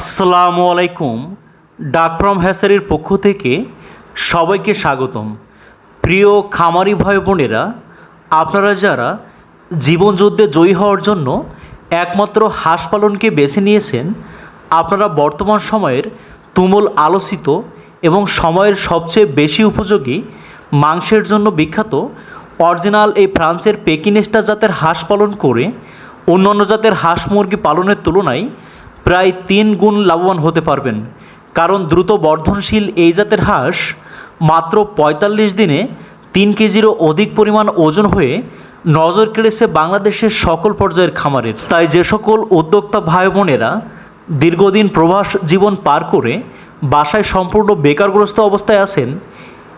আসসালামু আলাইকুম, ডাক ফ্রম হ্যাসারির পক্ষ থেকে সবাইকে স্বাগতম। প্রিয় খামারি ভাই বোনেরা, আপনারা যারা জীবনযুদ্ধে জয়ী হওয়ার জন্য একমাত্র হাঁস পালনকে বেছে নিয়েছেন, আপনারা বর্তমান সময়ের তুমুল আলোচিত এবং সময়ের সবচেয়ে বেশি উপযোগী মাংসের জন্য বিখ্যাত অরিজিনাল এই ফ্রান্সের পেকিনেস্টা জাতের হাঁস পালন করে অন্যান্য জাতের হাঁস মুরগি পালনের তুলনায় প্রায় তিন গুণ লাভবান হতে পারবেন। কারণ দ্রুত বর্ধনশীল এই জাতের হাঁস মাত্র পঁয়তাল্লিশ দিনে তিন কেজিরও অধিক পরিমাণ ওজন হয়ে নজর কেড়েছে বাংলাদেশের সকল পর্যায়ের খামারের। তাই যে সকল উদ্যোক্তা ভাই বোনেরা দীর্ঘদিন প্রবাস জীবন পার করে বাসায় সম্পূর্ণ বেকারগ্রস্ত অবস্থায় আছেন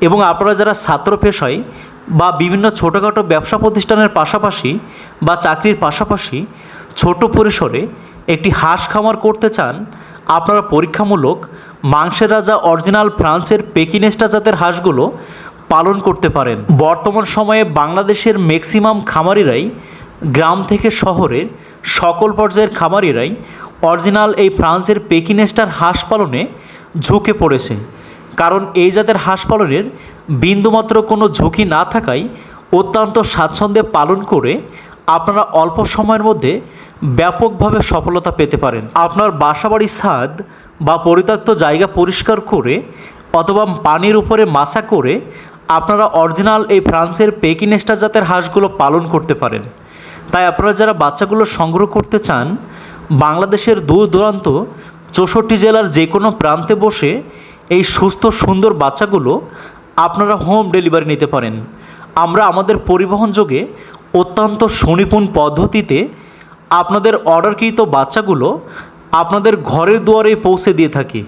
এবং আপনারা যারা ছাত্র পেশায় বা বিভিন্ন ছোটোখাটো ব্যবসা প্রতিষ্ঠানের পাশাপাশি বা চাকরির পাশাপাশি ছোট পরিসরে একটি হাঁস খামার করতে চান, আপনারা পরীক্ষামূলক মাংসের রাজা অরিজিনাল ফ্রান্সের পেকিনেস্টা জাতের হাঁসগুলো পালন করতে পারেন। বর্তমান সময়ে বাংলাদেশের ম্যাক্সিমাম খামারিরাই গ্রাম থেকে শহরের সকল পর্যায়ের খামারিরাই অরিজিনাল এই ফ্রান্সের পেকিনেস্টার হাঁস পালনে ঝুঁকে পড়েছে। কারণ এই জাতের হাঁস পালনের বিন্দুমাত্র কোনো ঝুঁকি না থাকায় অত্যন্ত স্বাচ্ছন্দ্যে পালন করে আপনারা অল্প সময়ের মধ্যে ব্যাপকভাবে সফলতা পেতে পারেন। আপনার বাসাবাড়ির ছাদ বা পরিত্যক্ত জায়গা পরিষ্কার করে অথবা পানির উপরে মাছা করে আপনারা অরিজিনাল এই ফ্রান্সের পেকিনেস্টা জাতের হাঁসগুলো পালন করতে পারেন। তাই আপনারা যারা বাচ্চাগুলো সংগ্রহ করতে চান, বাংলাদেশের দূর দূরান্ত চৌষট্টি জেলার যে কোনো প্রান্তে বসে এই সুস্থ, সুন্দর বাচ্চাগুলো আপনারা হোম ডেলিভারি নিতে পারেন। আমরা আমাদের পরিবহন যোগে অত্যন্ত সুনিপুণ পদ্ধতিতে আপনাদের অর্ডারকৃত বাচ্চাগুলো আপনাদের ঘরের দুয়ারে পৌঁছে দিয়ে থাকি।